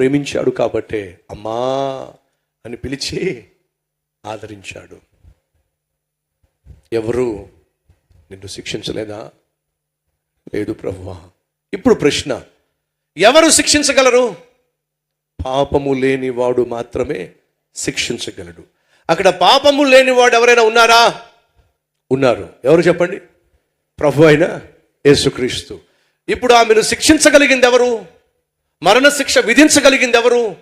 ప్రేమించాడు కాబట్టే అమ్మా అని పిలిచి ఆదరించాడు. ఎవరు నిన్ను శిక్షించలేదా? లేదు ప్రభువా ఇప్పుడు ప్రశ్న. ఎవరు శిక్షించగలరు? పాపము లేనివాడు మాత్రమే శిక్షించగలడు. అక్కడ పాపము లేనివాడు ఎవరైనా ఉన్నారా? ఉన్నారు. ఎవరు చెప్పండి? ప్రభు అయిన యేసుక్రీస్తు. ఇప్పుడు ఆమెను శిక్షించగలిగింది ఎవరు? మరణ శిక్ష విధించగలిగింది ఎవరు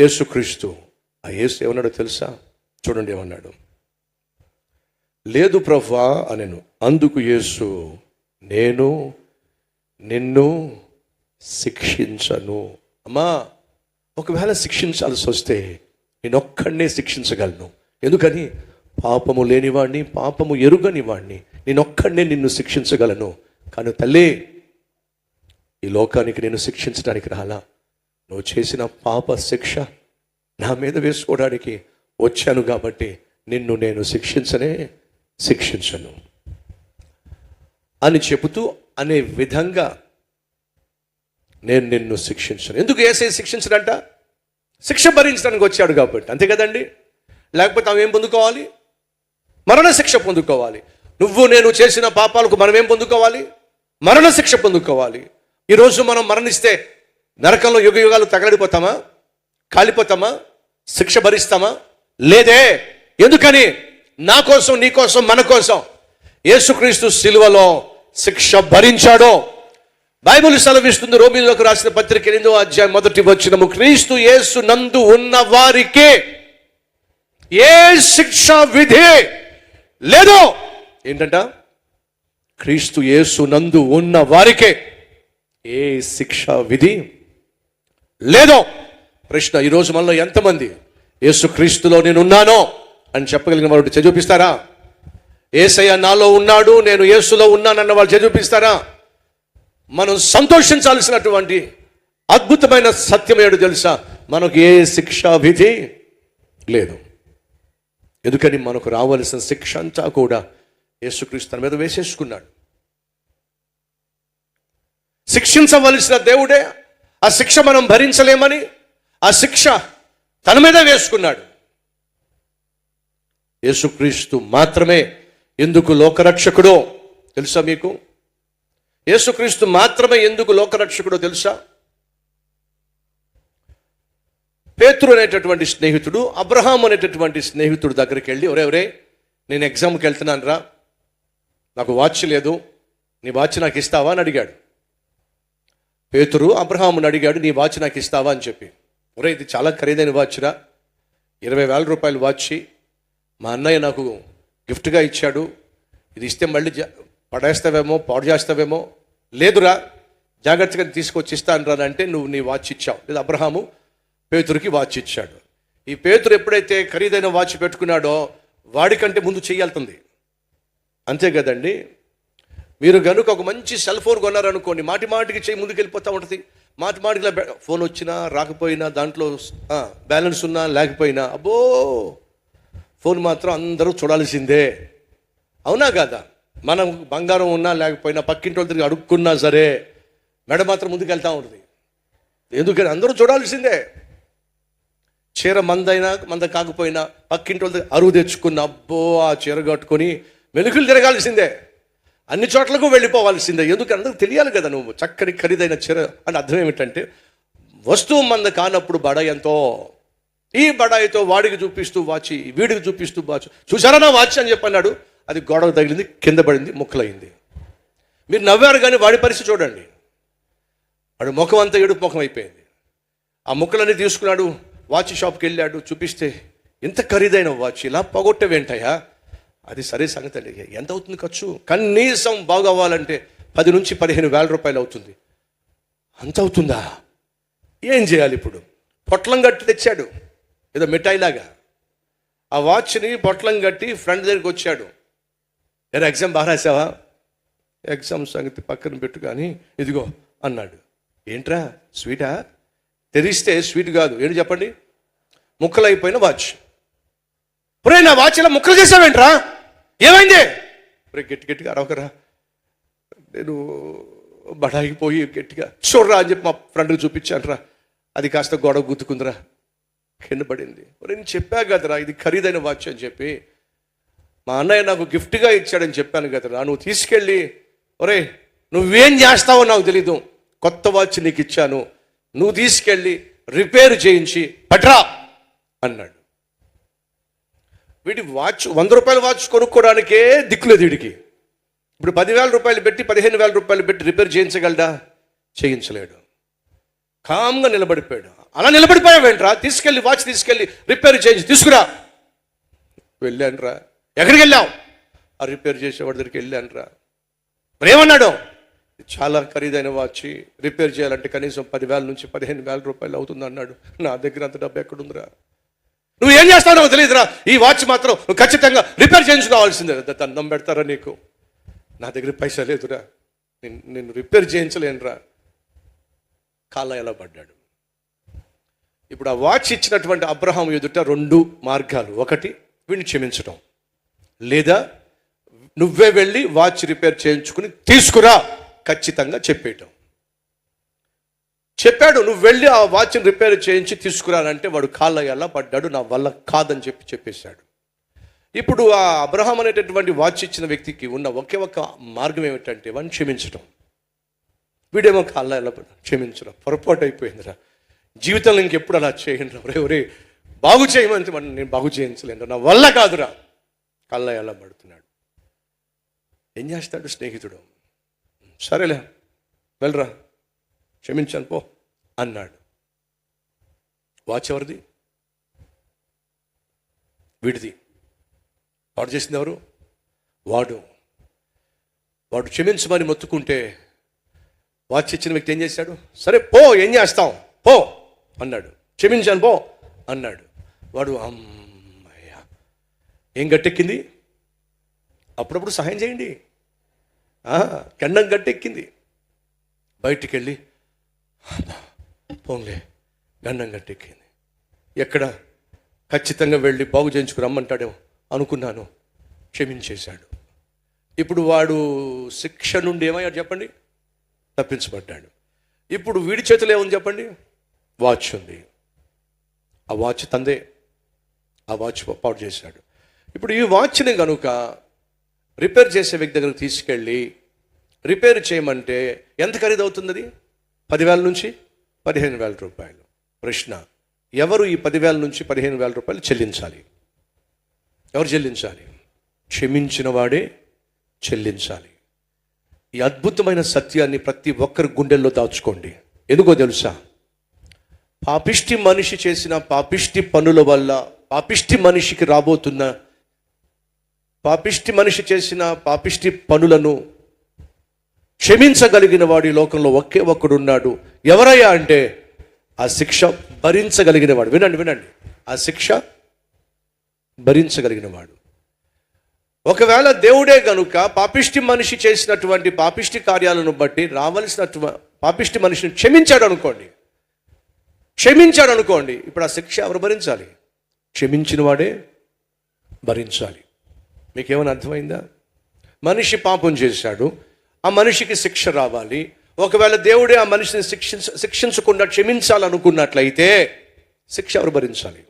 యేసుక్రీస్తు. ఆ యేసు ఏమన్నాడో తెలుసా? చూడండి ఏమన్నాడు. లేదు ప్రభా అనెను. అందుకు యేసు నేను నిన్ను శిక్షించను. అమ్మా ఒకవేళ శిక్షించాల్సి వస్తే నేనొక్కడినే శిక్షించగలను. ఎందుకని? పాపము లేనివాడిని పాపము ఎరుగని వాడిని నేనొక్కడినే నిన్ను శిక్షించగలను. కానీ తల్లి ఈ లోకానికి నేను శిక్షించడానికి రాలా? నువ్వు చేసిన పాప శిక్ష నా మీద వేసుకోవడానికి వచ్చాను కాబట్టి నిన్ను నేను శిక్షించనే శిక్షించను. అని చెబుతూ అనే విధంగా నేను నిన్ను శిక్షించను. ఎందుకు ఏసై శిక్షించడంట? శిక్ష భరించడానికి వచ్చాడు కాబట్టి. అంతే కదండి? లేకపోతే అవేం ఏం పొందుకోవాలి? మరణ శిక్ష పొందుకోవాలి. నువ్వు నేను చేసిన పాపాలకు మనం ఏం పొందుకోవాలి? మరణ శిక్ష పొందుకోవాలి. ఈరోజు మనం మరణిస్తే నరకంలో యుగ యుగాలు తగలడిపోతామా? కాలిపోతామా? శిక్ష భరిస్తామా? లేదే. ఎందుకని? నా కోసం నీ కోసం మన కోసం యేసుక్రీస్తు శిలువలో శిక్ష భరించాడో. బైబిల్ సెలవిస్తుంది రోమిల్లోకి రాసిన పత్రిక ఎనిమిదో అధ్యాయం మొదటి వచ్చినము క్రీస్తు యేసు నందు ఉన్న వారికి ఏ శిక్ష విధి లేదో. ఏంటంట? క్రీస్తు యేసు నందు ఉన్న వారికే ఏ శిక్ష విధి లేదో. ప్రశ్న ఈరోజు మనలో ఎంతమంది యేసుక్రీస్తులో నేను ఉన్నానో అని చెప్పగలిగిన వాళ్ళు చదివిపిస్తారా ఏసయ్య నాలో ఉన్నాడు నేను యేసులో ఉన్నానన్న వాళ్ళు చదివిపిస్తారా మనం సంతోషించాల్సినటువంటి అద్భుతమైన సత్యం ఏడు తెలుసా? మనకు ఏ శిక్షా విధి లేదు. ఎందుకని మనకు రావలసిన శిక్ష అంతా కూడా యేసుక్రీస్తు తన మీద వేసేసుకున్నాడు. శిక్షించవలసిన దేవుడే. ఆ శిక్ష మనం భరించలేమని ఆ శిక్ష తన మీద వేసుకున్నాడు. యేసుక్రీస్తు మాత్రమే ఎందుకు లోకరక్షకుడో తెలుసా మీకు? యేసుక్రీస్తు మాత్రమే ఎందుకు లోకరక్షకుడో తెలుసా? పేతురు అనేటటువంటి స్నేహితుడు అబ్రహాం అనేటటువంటి స్నేహితుడు దగ్గరికి వెళ్ళి ఒరే నేను ఎగ్జామ్కి వెళ్తున్నాను రా నాకు వాచ్ లేదు. నీ వాచ్ నాకు ఇస్తావా? అని అడిగాడు. పేతురు అబ్రహాముని అడిగాడు నీ వాచ్ నాకు ఇస్తావా? అని చెప్పి. ఒరే ఇది చాలా ఖరీదైన వాచ్రా. ఇరవై వేల రూపాయలు వాచ్. మా అన్నయ్య నాకు గిఫ్ట్గా ఇచ్చాడు. ఇది ఇస్తే మళ్ళీ జా- పడేస్తావేమో పాడు చేస్తావేమో. లేదురా జాగ్రత్తగా తీసుకొచ్చి ఇస్తాను అంటే నువ్వు నీ వాచ్ ఇచ్చావు. లేదా అబ్రహాము పేతురికి వాచ్ ఇచ్చాడు. ఈ పేతురు ఎప్పుడైతే ఖరీదైన వాచ్ పెట్టుకున్నాడో వాడికంటే ముందు చేయాల్తుంది అంతే కదండి? మీరు కనుక ఒక మంచి సెల్ ఫోన్ కొన్నారనుకోండి మాటి మాటికి చేయి ముందుకు వెళ్ళిపోతూ ఉంటుంది. మాటి మాటికి ఫోన్ వచ్చినా రాకపోయినా దాంట్లో బ్యాలెన్స్ ఉన్నా లేకపోయినా అబ్బో! ఫోన్ మాత్రం అందరూ చూడాల్సిందే. అవునా కదా? మనం బంగారం ఉన్నా లేకపోయినా పక్కింటి వాళ్ళ తిరిగి అడుక్కున్నా సరే మెడ మాత్రం ముందుకు వెళ్తూ ఉంటుంది. ఎందుకని? అందరూ చూడాల్సిందే. చీర మందైనా మంద కాకపోయినా పక్కింటి వాళ్ళ దగ్గర అరువు తెచ్చుకున్న అబ్బో ఆ చీర కట్టుకొని మెలుకులు తిరగాల్సిందే. అన్ని చోట్లకు వెళ్ళిపోవాల్సిందే. ఎందుకు? అందరికి తెలియాలి కదా నువ్వు. చక్కని ఖరీదైన చీర. అని అర్థం ఏమిటంటే వస్తువు మంద కానప్పుడు బడ ఎంతో ఈ బడాయితో వాడికి చూపిస్తూ వాచి వీడికి చూపిస్తూ వాచ్. చూసారా నా వాచ్ అని చెప్పన్నాడు. అది గోడకు తగిలింది కింద పడింది ముక్కలైంది. మీరు నవ్వారు కానీ వాడి పరిస్థితి చూడండి. వాడు ముఖం అంతా ఏడుపు ముఖం అయిపోయింది. ఆ ముక్కలన్నీ తీసుకున్నాడు వాచ్ షాప్కి వెళ్ళాడు చూపిస్తే ఇంత ఖరీదైన వాచ్ ఇలా పోగొట్టవేంటయ్యా? అది సరే సంగతి అండి ఎంత అవుతుంది ఖర్చు? కనీసం బాగవ్వాలంటే పది నుంచి పదిహేను వేల రూపాయలు అవుతుంది. అంత అవుతుందా? ఏం చేయాలి ఇప్పుడు? పొట్లం కట్టి తెచ్చాడు. ఏదో మిఠాయిలాగా. ఆ వాచ్ని పొట్లం కట్టి ఫ్రెండ్ దగ్గరికి వచ్చాడు. ఏదో ఎగ్జామ్ బాగా రాసావా? ఎగ్జామ్ సంగతి పక్కన పెట్టు కానీ ఇదిగో అన్నాడు. ఏంట్రా? స్వీటా? తెరిస్తే స్వీట్ కాదు. ఏంటి చెప్పండి? ముక్కలు అయిపోయిన వాచ్. ఒరే నా వాచ్ ఇలా ముక్కలు చేసావేంట్రా? ఏమైంది? ఒరే గట్టి గట్టిగా అరవకరా. నేను బడాయికి పోయి గట్టిగా చూడరా అని చెప్పి మా ఫ్రెండ్కి చూపించానరా. అది కాస్త గొడవ గుద్దుకుందిరా. కింద పడింది. ఒరే నేను చెప్పా కదరా ఇది ఖరీదైన వాచ్ అని చెప్పి. మా అన్నయ్య నాకు గిఫ్ట్గా ఇచ్చాడని చెప్పాను కదరా. నువ్వు తీసుకెళ్ళి ఒరే నువ్వేం చేస్తావో నాకు తెలీదు. కొత్త వాచ్ నీకు ఇచ్చాను. నువ్వు తీసుకెళ్ళి రిపేర్ చేయించి పట్రా అన్నాడు. వీడి వాచ్ వంద రూపాయల వాచ్ కొనుక్కోవడానికే దిక్కులేదు వీడికి. ఇప్పుడు పదివేల రూపాయలు పెట్టి పదిహేను వేల రూపాయలు పెట్టి రిపేర్ చేయించగలడా? చేయించలేడు. కామ్గా నిలబడిపోయాడు. అలా నిలబడిపోయావేంట్రా? తీసుకెళ్ళి వాచ్ తీసుకెళ్ళి రిపేర్ చేయించి తీసుకురా. వెళ్ళానురా. ఎక్కడికి వెళ్ళావు? ఆ రిపేర్ చేసేవాడి దగ్గరికి వెళ్ళానురా. మరి ఏమన్నాడు చాలా ఖరీదైన వాచ్ రిపేర్ చేయాలంటే కనీసం పదివేల నుంచి పదిహేను వేల రూపాయలు అవుతుంది అన్నాడు నా దగ్గర అంత డబ్బు ఎక్కడుందిరా? నువ్వు ఏం చేస్తావు తెలియదురా. ఈ వాచ్ మాత్రం నువ్వు ఖచ్చితంగా రిపేర్ చేయించుకోవాల్సిందే. దండం పెడతారా నీకు? నా దగ్గర పైసా లేదురా. నేను నేను రిపేర్ చేయించలేనురా. కాలయలో ఎలా పడ్డాడు? ఇప్పుడు ఆ వాచ్ ఇచ్చినటువంటి అబ్రహాం ఎదుట రెండు మార్గాలు. ఒకటి వీడిని క్షమించడం లేదా నువ్వే వెళ్ళి వాచ్ రిపేర్ చేయించుకుని తీసుకురా. ఖచ్చితంగా చెప్పేయటం. చెప్పాడు నువ్వు వెళ్ళి ఆ వాచ్ని రిపేర్ చేయించి తీసుకురానంటే వాడు కాళ్ళ ఎలా పడ్డాడు నా వల్ల కాదని చెప్పి చెప్పేశాడు. ఇప్పుడు ఆ అబ్రహం అనేటటువంటి వాచ్ ఇచ్చిన వ్యక్తికి ఉన్న ఒకే ఒక మార్గం ఏమిటంటే వాడిని క్షమించడం వీడేమో కాళ్ళ ఎలా పడ్డాడు క్షమించడం పొరపాటు అయిపోయిందిరా. జీవితంలో ఇంకెప్పుడు అలా చేయండి రా. ఒరే బాగు చేయమని నేను బాగు చేయించలేను నా వల్ల కాదురా. కళ్ళ ఎలా పడుతున్నాడు. ఏం చేస్తాడు స్నేహితుడు? సరేలే వెళ్ళరా. క్షమించాను పో అన్నాడు. వాచ్ ఎవరిది? వీడిది. వాడు చేసింది ఎవరు? వాడు. వాడు క్షమించమని మొత్తుకుంటే వాచ్ ఇచ్చిన వ్యక్తి ఏం చేశాడు? సరే పో ఏం చేస్తాం? పో అన్నాడు. క్షమించాను పో అన్నాడు. వాడు అమ్మయ్య. ఏం గట్టెక్కింది? అప్పుడప్పుడు సహాయం చేయండి. కెండం గండం గట్టెక్కింది. బయటికి వెళ్ళి పోన్లే గండం గట్టెక్కింది. ఎక్కడ? ఖచ్చితంగా వెళ్ళి బాగు చేయించుకు రమ్మంటాడేమో అనుకున్నాను. క్షమించేశాడు. ఇప్పుడు వాడు శిక్ష నుండి ఏమయ్యాడు చెప్పండి? తప్పించబడ్డాడు. ఇప్పుడు వీడి చేతిలో ఏముంది చెప్పండి? వాచ్ ఉంది. ఆ వాచ్ తందే. ఆ వాచ్ పాడు చేశాడు. ఇప్పుడు ఈ వాచ్ని కనుక రిపేర్ చేసే వ్యక్తి దగ్గరకు తీసుకెళ్ళి రిపేర్ చేయమంటే ఎంత ఖరీదు అవుతుంది అది పదివేల నుంచి పదిహేను వేల రూపాయలు. ప్రశ్న ఎవరు ఈ పదివేల నుంచి పదిహేను వేల రూపాయలు చెల్లించాలి? ఎవరు చెల్లించాలి? క్షమించిన వాడే చెల్లించాలి. ఈ అద్భుతమైన సత్యాన్ని ప్రతి ఒక్కరి గుండెల్లో దాచుకోండి. ఎందుకో తెలుసా? పాపిష్టి మనిషి చేసిన పాపిష్టి పనుల వల్ల పాపిష్టి మనిషికి రాబోతున్న పాపిష్టి మనిషి చేసిన పాపిష్టి పనులను క్షమించగలిగిన వాడు ఈ లోకంలో ఒకే ఒక్కడు ఉన్నాడు ఎవరయ్యా అంటే ఆ శిక్ష భరించగలిగిన వాడు. వినండి వినండి. ఆ శిక్ష భరించగలిగిన వాడు. ఒకవేళ దేవుడే గనుక పాపిష్టి మనిషి చేసినటువంటి పాపిష్టి కార్యాలను బట్టి రావలసినటువంటి పాపిష్టి మనిషిని క్షమించాడు అనుకోండి. క్షమించాడు అనుకోండి. ఇప్పుడు ఆ శిక్ష ఎవరు భరించాలి? క్షమించిన వాడే భరించాలి. మీకేమైనా అర్థమైందా? మనిషి పాపం చేశాడు. ఆ మనిషికి శిక్ష రావాలి. ఒకవేళ దేవుడే ఆ మనిషిని శిక్షించ శిక్షించకుండా క్షమించాలనుకున్నట్లయితే శిక్ష ఎవరు భరించాలి?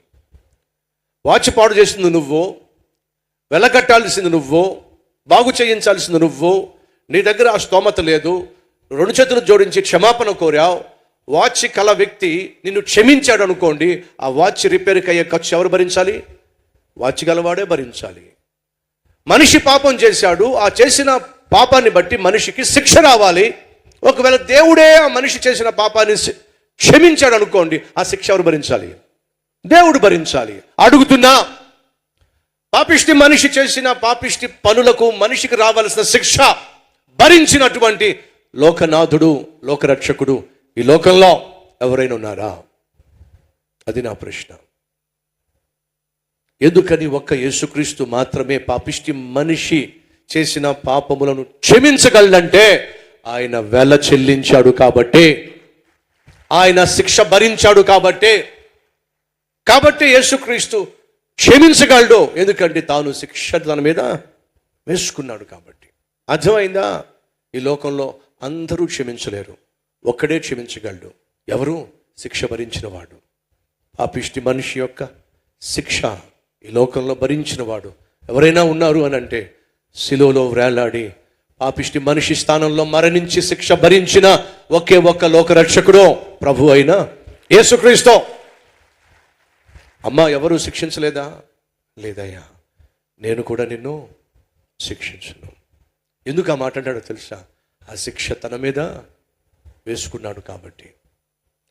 వాచ్ పాడు చేసింది నువ్వు వెలకట్టాల్సింది నువ్వు బాగు చేయించాల్సింది నువ్వు నీ దగ్గర ఆ స్తోమత లేదు రెండు చేతులు జోడించి క్షమాపణ కోరావు వాచ్ కల వ్యక్తి నిన్ను క్షమించాడు అనుకోండి ఆ వాచ్ రిపేర్కి అయ్యే ఖర్చు ఎవరు భరించాలి? వాచ్ గలవాడే భరించాలి. మనిషి పాపం చేశాడు ఆ చేసిన పాపాన్ని బట్టి మనిషికి శిక్ష రావాలి. ఒకవేళ దేవుడే ఆ మనిషి చేసిన పాపాన్ని క్షమించాడు అనుకోండి ఆ శిక్ష ఎవరు భరించాలి? దేవుడు భరించాలి. అడుగుతున్నా పాపిష్టి మనిషి చేసిన పాపిష్టి పనులకు మనిషికి రావాల్సిన శిక్ష భరించినటువంటి లోకనాథుడు లోకరక్షకుడు ఈ లోకంలో ఎవరైనా ఉన్నారా? అది నా ప్రశ్న. ఎందుకని ఒక్క యేసుక్రీస్తు మాత్రమే పాపిష్టి మనిషి చేసిన పాపములను క్షమించగలంటే ఆయన వెల చెల్లించాడు కాబట్టి ఆయన శిక్ష భరించాడు కాబట్టి కాబట్టి యేసుక్రీస్తు క్షమించగలడు. ఎందుకంటే తాను శిక్ష తన మీద వేసుకున్నాడు కాబట్టి. అర్థమైందా? ఈ లోకంలో అందరూ క్షమించలేరు. ఒక్కడే క్షమించగలడు. ఎవరు? శిక్ష భరించినవాడు. పాపిష్టి మనిషి యొక్క శిక్ష ఈ లోకంలో భరించినవాడు. ఎవరైనా ఉన్నారు అని అంటే శిలువలో వ్రేలాడి పాపిష్టి మనిషి స్థానంలో మరణించి శిక్ష భరించిన ఒకే ఒక్క లోకరక్షకుడు ప్రభు అయిన యేసుక్రీస్తు. అమ్మ ఎవరు శిక్షించలేదా? లేదయ్యా నేను కూడా నిన్ను శిక్షించను. ఎందుకు ఆ మాట అంటాడో తెలుసా? ఆ శిక్ష తన మీద వేసుకున్నాడు కాబట్టి.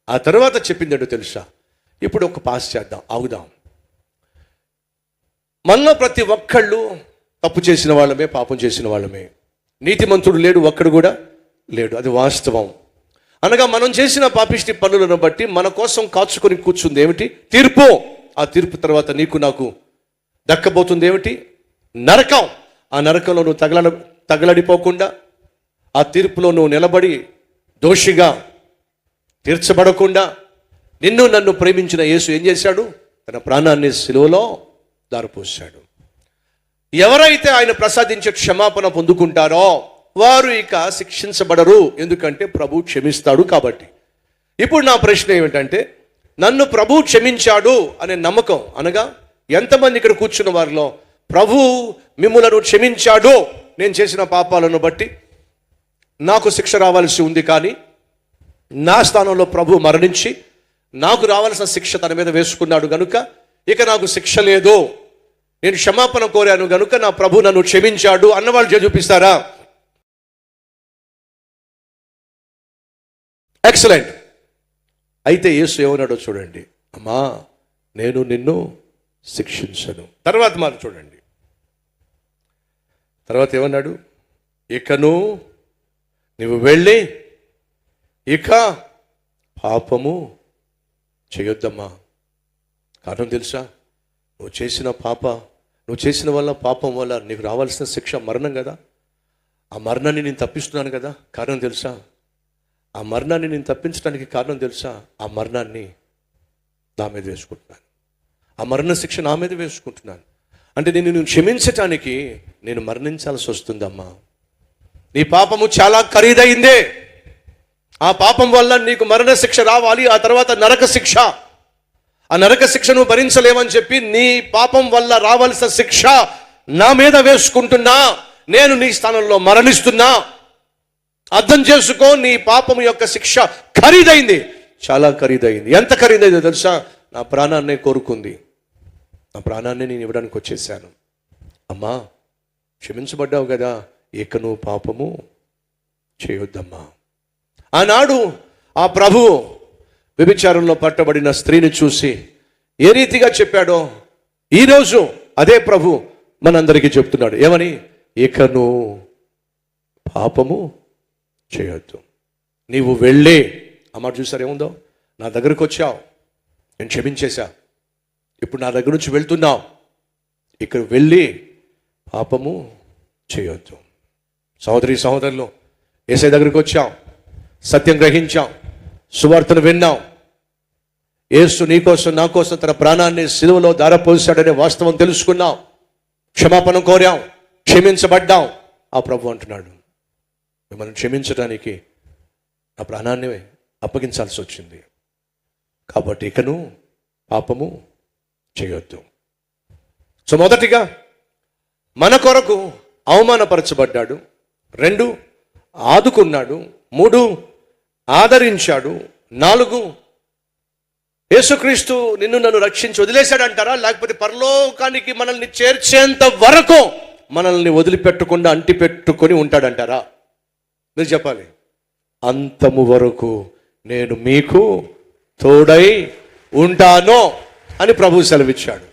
ఆ తర్వాత చెప్పిందేటో తెలుసా? ఇప్పుడు ఒక పాస్ చేద్దాం ఆగుదాం. మనలో ప్రతి ఒక్కళ్ళు తప్పు చేసిన వాళ్ళమే పాపం చేసిన వాళ్ళమే. నీతిమంతుడు లేడు ఒక్కడు కూడా లేడు. అది వాస్తవం. అనగా మనం చేసిన పాపిష్టి పనులను బట్టి మన కోసం కాచుకొని కూర్చుంది ఏమిటి? తీర్పు. ఆ తీర్పు తర్వాత నీకు నాకు దక్కబోతుంది ఏమిటి? నరకం. ఆ నరకంలో నువ్వు తగల తగలడిపోకుండా ఆ తీర్పులో నువ్వు నిలబడి దోషిగా తీర్చబడకుండా నిన్ను నన్ను ప్రేమించిన యేసు ఏం చేశాడు? తన ప్రాణాన్ని సిలువలో దారిపోశాడు. ఎవరైతే ఆయన ప్రసాదించే క్షమాపణ పొందుకుంటారో వారు ఇక శిక్షించబడరు. ఎందుకంటే ప్రభు క్షమిస్తాడు కాబట్టి. ఇప్పుడు నా ప్రశ్న ఏమిటంటే నన్ను ప్రభు క్షమించాడు అనే నమ్మకం అనగా ఎంతమంది ఇక్కడ కూర్చున్న వారిలో ప్రభు మిమ్మలను క్షమించాడు నేను చేసిన పాపాలను బట్టి నాకు శిక్ష రావాల్సి ఉంది కానీ నా స్థానంలో ప్రభు మరణించి నాకు రావాల్సిన శిక్ష తన మీద వేసుకున్నాడు కనుక ఇక నాకు శిక్ష లేదు. నేను క్షమాపణ కోరాను గనుక నా ప్రభు నన్ను క్షమించాడు అన్నవాళ్ళు చూపిస్తారా? ఎక్సలెంట్ అయితే యేసు ఏమన్నాడో చూడండి. అమ్మా నేను నిన్ను శిక్షించను. తర్వాత మాట చూడండి. తర్వాత ఏమన్నాడు? ఇకను నువ్వు వెళ్ళి ఇక పాపము చేయొద్దమ్మా. కారణం తెలుసా? నువ్వు చేసిన పాప నువ్వు చేసిన వల్ల పాపం వల్ల నీకు రావాల్సిన శిక్ష మరణం కదా. ఆ మరణాన్ని నేను తప్పిస్తున్నాను కదా. కారణం తెలుసా? ఆ మరణాన్ని నేను తప్పించడానికి కారణం తెలుసా? ఆ మరణాన్ని నా మీద వేసుకుంటున్నాను. ఆ మరణ శిక్ష నా మీద వేసుకుంటున్నాను. అంటే నేను నేను క్షమించటానికి నేను మరణించాల్సి వస్తుందమ్మా. నీ పాపము చాలా ఖరీదైందే. ఆ పాపం వల్ల నీకు మరణ శిక్ష రావాలి ఆ తర్వాత నరక శిక్ష. ఆ నరక శిక్షను భరించలేమని చెప్పి నీ పాపం వల్ల రావాల్సిన శిక్ష నా మీద వేసుకుంటున్నా. నేను నీ స్థానంలో మరణిస్తున్నా. అర్థం చేసుకో నీ పాపం యొక్క శిక్ష ఖరీదైంది. చాలా ఖరీదైంది. ఎంత ఖరీదైందో తెలుసా? నా ప్రాణాన్నే కోరుకుంది. నా ప్రాణాన్ని నేను ఇవ్వడానికి వచ్చేసాను అమ్మా క్షమించబడ్డావు కదా. ఇక నువ్వు పాపము చేయొద్దమ్మా. ఆనాడు ఆ ప్రభు వ్యభిచారంలో పట్టబడిన స్త్రీని చూసి ఏ రీతిగా చెప్పాడో ఈరోజు అదే ప్రభు మనందరికీ చెప్తున్నాడు. ఏమని? ఇకను నువ్వు పాపము చేయొద్దు. నీవు వెళ్ళి అమ్మ చూసారు ఏముందో? నా దగ్గరకు వచ్చావు. నేను క్షమించేశా. ఇప్పుడు నా దగ్గర నుంచి వెళ్తున్నావు. ఇక్కడ వెళ్ళి పాపము చేయొద్దు. సహోదరి సహోదరులు ఏసై దగ్గరికి వచ్చాం. సత్యం గ్రహించాం. సువార్తను విన్నాం. ఏసు నీకోసం నా కోసం తన ప్రాణాన్ని సిలువలో దారపోసాడనే వాస్తవం తెలుసుకున్నాం. క్షమాపణ కోరాం. క్షమించబడ్డాం. ఆ ప్రభు అంటున్నాడు మిమ్మల్ని క్షమించడానికి నా ప్రాణాన్ని అప్పగించాల్సి వచ్చింది. కాబట్టి ఇకను పాపము చేయొద్దు. సో మొదటిగా మన కొరకు అవమానపరచబడ్డాడు. రెండు ఆదుకున్నాడు. మూడు ఆదరించాడు. నాలుగు యేసుక్రీస్తు నిన్ను నన్ను రక్షించి వదిలేశాడంటారా? లేకపోతే పరలోకానికి మనల్ని చేర్చేంత వరకు మనల్ని వదిలిపెట్టకుండా అంటిపెట్టుకొని ఉంటాడంటారా? మీరు చెప్పాలి. అంతము వరకు నేను మీకు తోడై ఉంటాను అని ప్రభు సెలవిచ్చాడు.